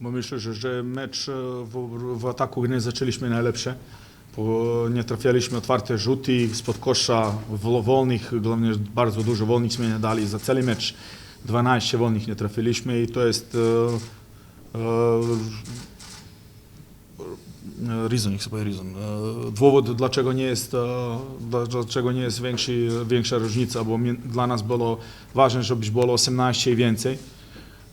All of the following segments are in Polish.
bo myślę, że, że mecz e, w, w ataku nie zaczęliśmy najlepsze. Nie trafialiśmy otwarte rzuty spod kosza wolnych, głównie bardzo dużo wolnych nie dali za cały mecz. 12 wolnych nie trafiliśmy i to jest e, e, e, reason, sobie reason. E, Dowód, dlaczego nie jest, e, dla- dlaczego nie jest większy, większa różnica, bo mi, dla nas było ważne, żeby było 18 i więcej.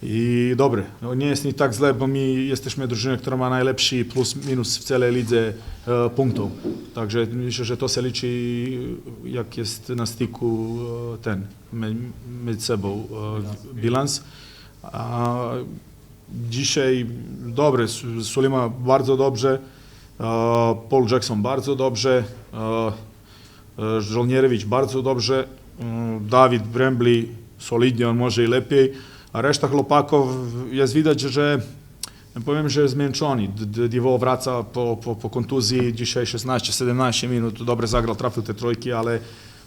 I dobre, no, nie jest ni tak źle, bo my jesteśmy drużyną, która ma najlepszy plus minus w całej lidze e, punktów. Także myślę, że to się liczy, jak jest na styku e, ten, między sobą e, bilans. A dzisiaj dobre, Su- Sulima bardzo dobrze, e, Paul Jackson bardzo dobrze, e, e, Żołnierewicz bardzo dobrze, e, Dawid Brembli solidnie, on może i lepiej, a reszta chłopaków jest widać, że ja powiem, że zmęczony. Divo wraca po, po, po kontuzji, dzisiaj 16-17 minut, dobrze zagrał, trafił te trojki, ale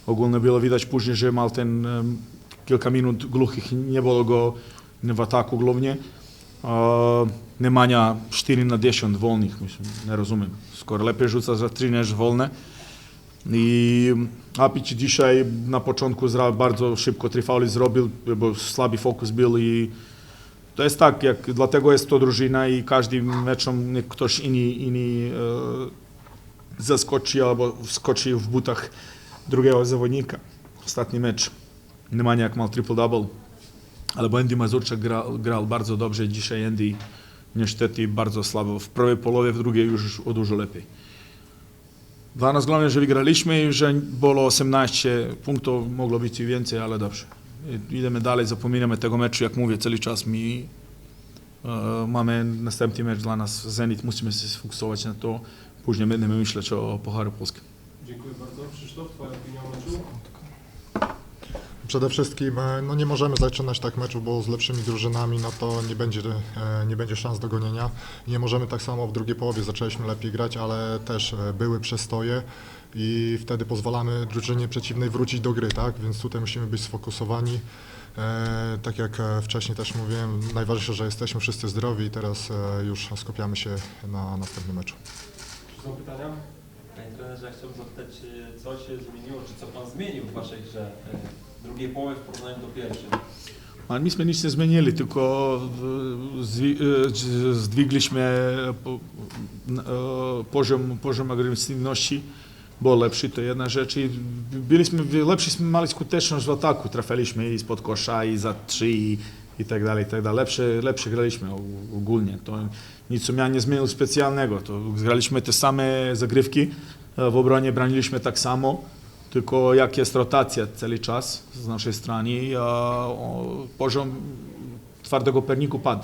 ogólnie było widać później, że mal ten em, kilka minut gluchych, nie było go w ataku głównie. E, Nemanja 4 na 10 wolnych, mislim, nie rozumiem. Skoro lepiej rzuca za 3 niż wolne. I Apić dzisiaj na początku bardzo szybko fauli zrobił, bo słaby fokus był i to jest tak, jak, dlatego jest to drużyna i każdy meczem ktoś inny, inny e, zaskoczy albo wskoczy w butach drugiego zawodnika. Ostatni mecz Nemanja mal triple-double, albo Andy Mazurczak grał, grał bardzo dobrze, dzisiaj Andy niestety bardzo słabo. W prawej połowie, w drugiej już o dużo lepiej. Dla nas głównie, że wygraliśmy że było 18 punktów, mogło być i więcej, ale dobrze. Idziemy dalej, zapominamy tego meczu, jak mówię, cały czas mi e, mamy następny mecz dla nas, Zenit, musimy się sfokusować na to, później będziemy myśleć o Pucharze Polskim. Dziękuję bardzo. Krzysztof, Twoja opinia o meczu? Przede wszystkim e, no nie możemy zaczynać tak meczu, bo z lepszymi drużynami no to nie będzie, e, nie będzie szans do gonienia. Nie możemy tak samo w drugiej połowie, zaczęliśmy lepiej grać, ale też e, były przestoje i wtedy pozwalamy drużynie przeciwnej wrócić do gry, tak? Więc tutaj musimy być sfokusowani. Tak jak wcześniej też mówiłem, najważniejsze, że jesteśmy wszyscy zdrowi i teraz już skupiamy się na następnym meczu. Czy są pytania? Panie trenerze, ja chciałbym zapytać, co się zmieniło, czy co Pan zmienił w Waszej grze drugiej połowie w porównaniu do pierwszej? Myśmy nic nie zmienili, tylko e, zdwigliśmy e, poziom, poziom agresywności, był lepszy, to jedna rzecz. I byliśmy lepsi, mieli skuteczność w ataku, trafiliśmy i spod kosza, i za trzy, i, i tak dalej, i tak dalej. Lepsze, lepsze graliśmy ogólnie. To nic mnie nie zmieniło specjalnego. To graliśmy te same zagrywki, e, w obronie broniliśmy tak samo. Tylko jak jest rotacja cały czas z naszej strony, o, poziom twardego perniku padł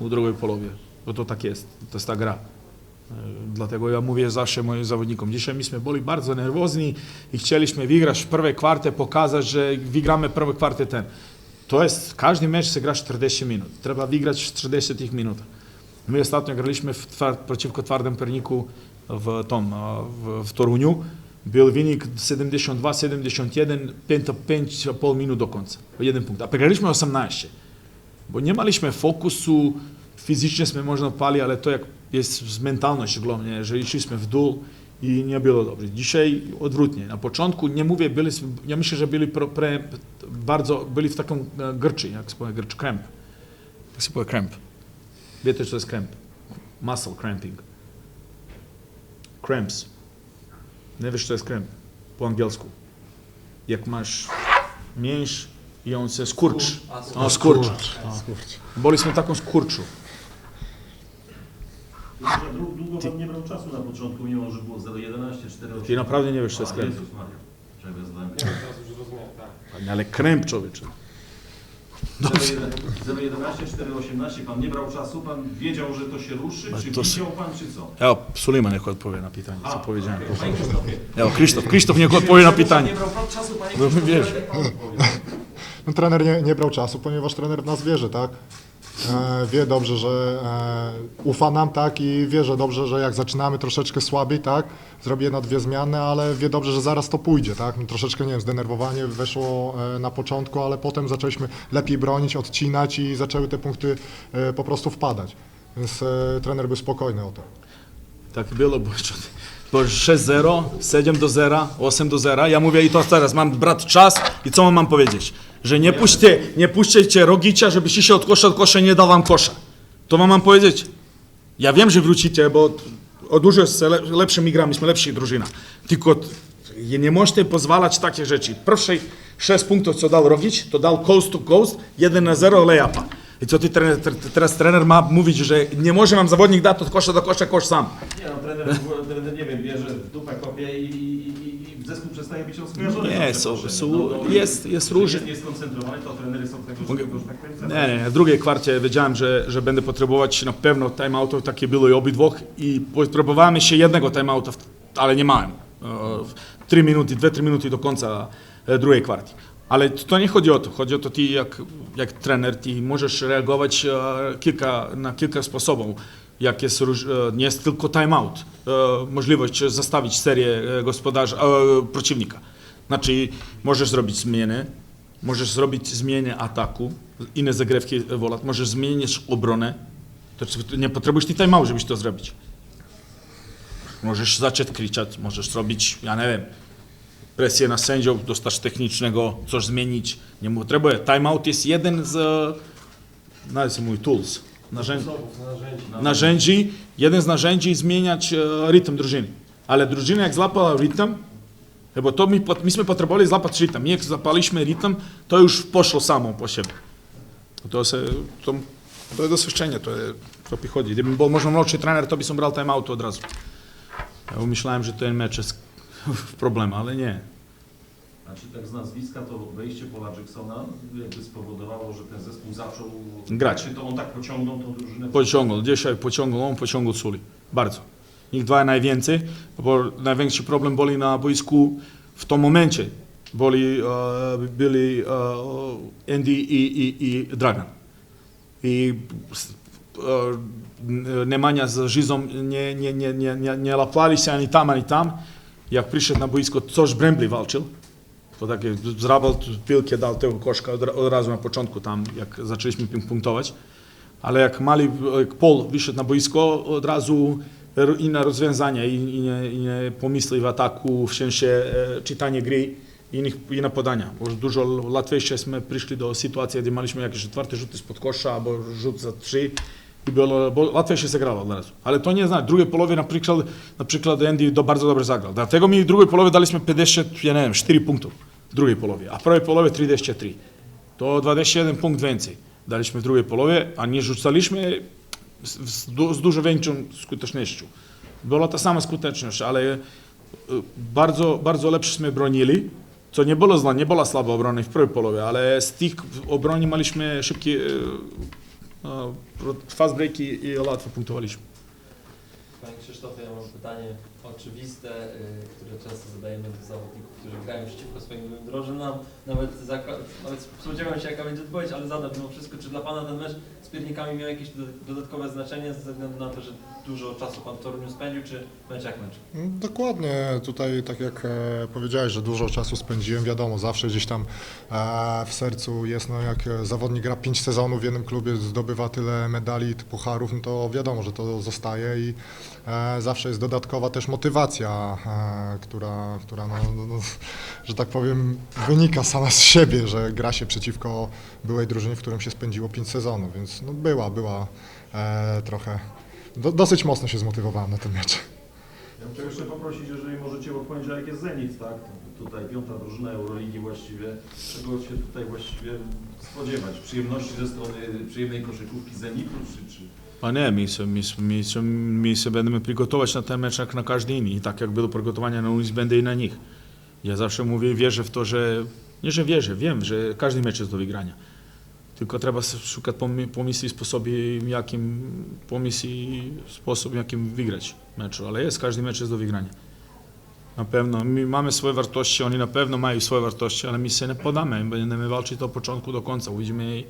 w drugiej połowie, bo to tak jest, to jest ta gra. E, Dlatego ja mówię zawsze moim zawodnikom, dzisiaj myśmy byli bardzo nerwozni i chcieliśmy wygrać pierwszej kwarcie, pokazać, że wygramy pierwszej kwarty ten. To jest, każdy mecz się gra 40 minut, trzeba wygrać w 40 tych minutach. My ostatnio graliśmy w twar, przeciwko twardym perniku w, tom, a, w, w Toruniu. Był wynik 72-71, 5,5 minut do końca. Jeden punkt. A przegraliśmy 18. Bo nie mieliśmy fokusu, fizycznie jsme można pali, ale to jak jest z mentalność głównie, że szliśmy w dół i nie było dobrze. Dzisiaj odwrotnie. Na początku, nie mówię, byli, ja myślę, że byli pro, pre, bardzo, byli w taką e, grczy, jak się powie, grcz, kręp. Jak się powie kręp? Wiecie, co to jest kręp? Muscle cramping. Cramps. Nie wiesz, co jest kręp po angielsku. Jak masz mięś i on się skurcz. A, skurcz. Byliśmy taką skurczu. Długo, długo pan nie brał czasu na początku, mimo że było 0,11, 4,8. Ty naprawdę nie wiesz, co jest A, kręp. Jezus Maria. Czego ja zadałem? Nie, teraz już rozumiem, tak. Ale kręp, człowiecze. 0,11, 4,18, pan nie brał czasu, pan wiedział, że to się ruszy, Ale czy to widział pan, czy co? Ja Suleiman niech odpowie na pytanie, co powiedziałem. okej. Panie Krzysztofie, Krzysztof, Krzysztof niech odpowie na Pan pytanie. nie brał pan czasu, panie No, Krzysztofie, wiesz. No, trener nie, nie brał czasu, ponieważ trener w nas wierzy, tak? E, wie dobrze, że e, ufa nam, tak? I wie, że dobrze, że jak zaczynamy troszeczkę słabiej, tak? Zrobi jedno, dwie zmiany, ale wie dobrze, że zaraz to pójdzie, tak? No, troszeczkę, nie wiem, zdenerwowanie weszło e, na początku, ale potem zaczęliśmy lepiej bronić, odcinać i zaczęły te punkty po prostu wpadać. Więc trener był spokojny o to. Tak było, bo, bo 6-0, 7 do 0, 8 do 0. Ja mówię i to teraz, mam brat czas i co mam powiedzieć? Że nie puśćcie, nie puśćcie Rogicia, żebyście się od kosza od kosza nie dał wam kosza. To mam powiedzieć. Ja wiem, że wrócicie, bo o dużo le- lepszymi grami, jesteśmy lepsi drużyna. Tylko nie możecie pozwalać takie rzeczy. Pierwsze 6 punktów, co dał Rogic, to dał coast to coast, 1 na 0 layupa. I co ty trener, tre- teraz trener ma mówić, że nie może wam zawodnik dać od kosza do kosza kosz sam. Nie no, trener, trener nie wiem, bierze w dupę kopie i, i, i, i zespół przestaje być rozkojarzony. Nie, za są- przeproszeniem. są- jest- jest różnie. Jest nieskoncentrowany, to trenery są tego, Mogę- że tak powiem, Nie, nie, w drugiej kwarcie wiedziałem, że, że będę potrzebować na pewno timeoutów, takie było i obydwóch i potrzebowałem jeszcze jednego timeouta, ale nie miałem. E, Trzy minuty, dwie, trzy minuty do końca e, drugiej kwarty. Ale to nie chodzi o to, chodzi o to ty jak, jak trener, ty możesz reagować e, kilka, na kilka sposobów. Jak jest, e, nie jest tylko timeout, e, możliwość zastawić serię gospodarza, przeciwnika. Znaczy, możesz zrobić zmiany, możesz zrobić zmianę ataku, inne zagrywki wolać, możesz zmienić obronę. To nie potrzebujesz ty timeout, żebyś to zrobić. Możesz zacząć krzyczeć, możesz zrobić, ja nie wiem, presję na sędziów, dostać technicznego, coś zmienić. Nie potrzebuję. Timeout jest jeden z, e, no jest mój tools, narzędzi narzędzi. jeden z narzędzi zmieniać e, rytm drużyny. Ale drużyna jak złapała rytm, bo to pot- myśmy potrzebowali złapać rytm. Jak złapaliśmy rytm, to już poszło samo po siebie. To, se, to, to jest doświadczenie, to, je- to. Gdybym był może młodszy trener, to bym brał timeout od razu. Ja myślałem, że ten mecz jest problem, ale nie. A czy tak z nazwiska to wejście Paula Jacksona jakby spowodowało, że ten zespół zaczął Grać. Czy to on tak pociągnął tą drużynę? Pociągnął, dzisiaj pociągnął, on pociągnął Suli. Bardzo. Niech dwa najwięcej, bo największy problem boli na boisku w tym momencie. Boli, e, byli e, Andy i, i, i Dragan. I s- e, Nemanja z Żyzą nie, nie, nie, nie, nie, nie lapali się ani tam, ani tam. Jak przyszedł na boisko, coś Brembli walczył. To takie zrabał piłkę, dał tego koszka od, od razu na początku tam, jak zaczęliśmy ping-punktować. Ale jak mali, jak Paul wyszedł na boisko, od razu inne rozwiązania i, i, nie, i nie pomyśli w ataku, w sensie e, czytanie gry innych, inne podania. Bo dużo łatwiejsze przyszli do sytuacji, gdzie mieliśmy jakieś czwarte rzuty spod kosza albo rzut za trzy i było, bo łatwiej się zagrało od razu. Ale to nie znaczy, w drugiej połowie na przykład, na przykład Andy do, bardzo dobrze zagrał. Dlatego mi w drugiej połowie daliśmy 50, ja nie wiem, 4 punktów w drugiej połowie, a w pierwszej połowie 33. To 21 punkt więcej daliśmy w drugiej połowie, a nie rzucaliśmy z, z, du- z dużo większą skutecznością. Była ta sama skuteczność, ale y, bardzo, bardzo lepszyśmy bronili, co nie było zła, nie była słaba obrona w pierwszej połowie, ale z tych obroni mieliśmy szybkie y, fast breaki i łatwo punktowaliśmy. Panie Krzysztofie, ja mam pytanie oczywiste, y, które często zadajemy do zawodników, którzy grają przeciwko swoim drużynom. Nawet, nawet spodziewam się, jaka będzie odpowiedź, ale zadam mimo wszystko. Czy dla Pana ten mecz z Piernikami miał jakieś do- dodatkowe znaczenie ze względu na to, że dużo czasu Pan w Toruniu spędził, czy mecz jak mecz? Mm, Dokładnie, tutaj tak jak e, powiedziałeś, że dużo czasu spędziłem, wiadomo, zawsze gdzieś tam e, w sercu jest, no jak zawodnik gra 5 sezonów w jednym klubie, zdobywa tyle medali, pucharów, no to wiadomo, że to zostaje i e, zawsze jest dodatkowa też motywacja, która, która no, no, no, że tak powiem, wynika sama z siebie, że gra się przeciwko byłej drużynie, w którym się spędziło 5 sezonów, więc no, była, była e, trochę, do, dosyć mocno się zmotywowałem na ten mecz. Ja bym chciał jeszcze poprosić, jeżeli możecie odpowiedzieć, a jak jest Zenit, tak? Tutaj piąta drużyna Euroligi właściwie. Czego się tutaj właściwie spodziewać? Przyjemności ze strony przyjemnej koszykówki Zenitu, czy... czy... A nie, my się, my, się- my, się, my się będziemy przygotować na ten mecz jak na każdy inny. I tak jak było przygotowanie na uns, będę i na nich. Ja zawsze mówię, wierzę w to, że, nie że wierzę, wiem, że każdy mecz jest do wygrania. Tylko trzeba szukać pomy- pomysłu sposobu, jakim, pomysł sposób, jakim wygrać meczu. Ale jest, każdy mecz jest do wygrania. Na pewno, my mamy swoje wartości, oni na pewno mają swoje wartości, ale my się nie podamy. Będziemy walczyć od początku do końca. Uwidzimy,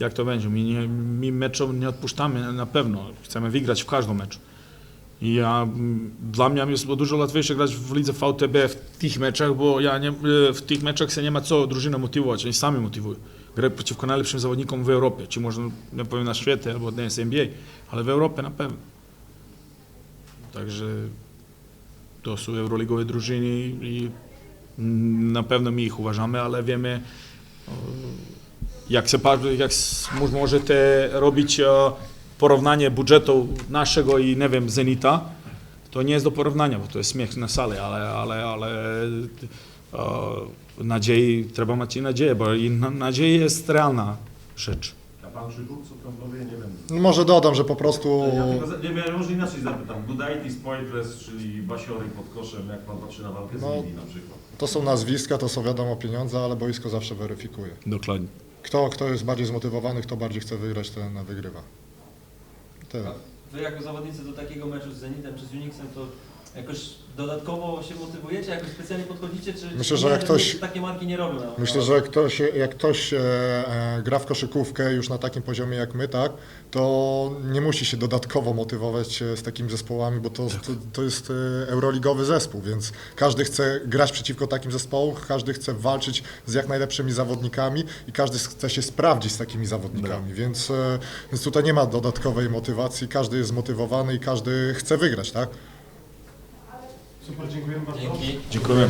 jak to będzie. My, nie, my meczów nie odpuszczamy na pewno. Chcemy wygrać w każdym meczu. I ja, dla mnie jest dużo łatwiejsze grać w lidze VTB w tych meczach, bo ja nie, w tych meczach się nie ma co drużynę motywować, oni sami motywują. Grać przeciwko najlepszym zawodnikom w Europie, czy może, nie powiem na świecie, bo nie jest NBA, ale w Europie na pewno. Także to są euroligowe drużyny i na pewno my ich uważamy, ale wiemy, o, jak, patrzy- jak możecie robić e, porównanie budżetu naszego i nie wiem, Zenita, to nie jest do porównania, bo to jest śmiech na salę, ale, ale, ale e, nadziei, trzeba mieć i nadzieję, bo nadzieja jest realna rzecz. A pan Krzyków, co tam powie, nie wiem. No może dodam, że po prostu Ja tylko, za- nie wiem, ja może inaczej zapytam. Gudaitis, Poitres, czyli Basiory pod koszem, jak pan patrzy na walkę z No. Lili na przykład. to są nazwiska, to są wiadomo pieniądze, ale boisko zawsze weryfikuje. Dokładnie. Kto, kto jest bardziej zmotywowany, kto bardziej chce wygrać, ten wygrywa. Tyle. Wy jako zawodnicy do takiego meczu z Zenitem czy z Unixem to jakoś dodatkowo się motywujecie, jakoś specjalnie podchodzicie, czy Myślę, czy że nie, jak ktoś- takie marki nie robią? Myślę, że jak ktoś, jak ktoś e, e, gra w koszykówkę już na takim poziomie jak my, tak, to nie musi się dodatkowo motywować e, z takimi zespołami, bo to, to, to jest e, euroligowy zespół, więc każdy chce grać przeciwko takim zespołom, każdy chce walczyć z jak najlepszymi zawodnikami i każdy chce się sprawdzić z takimi zawodnikami, więc, e, więc tutaj nie ma dodatkowej motywacji, każdy jest zmotywowany i każdy chce wygrać, tak? Super, dziękujemy bardzo. Dzięki. Dziękujemy.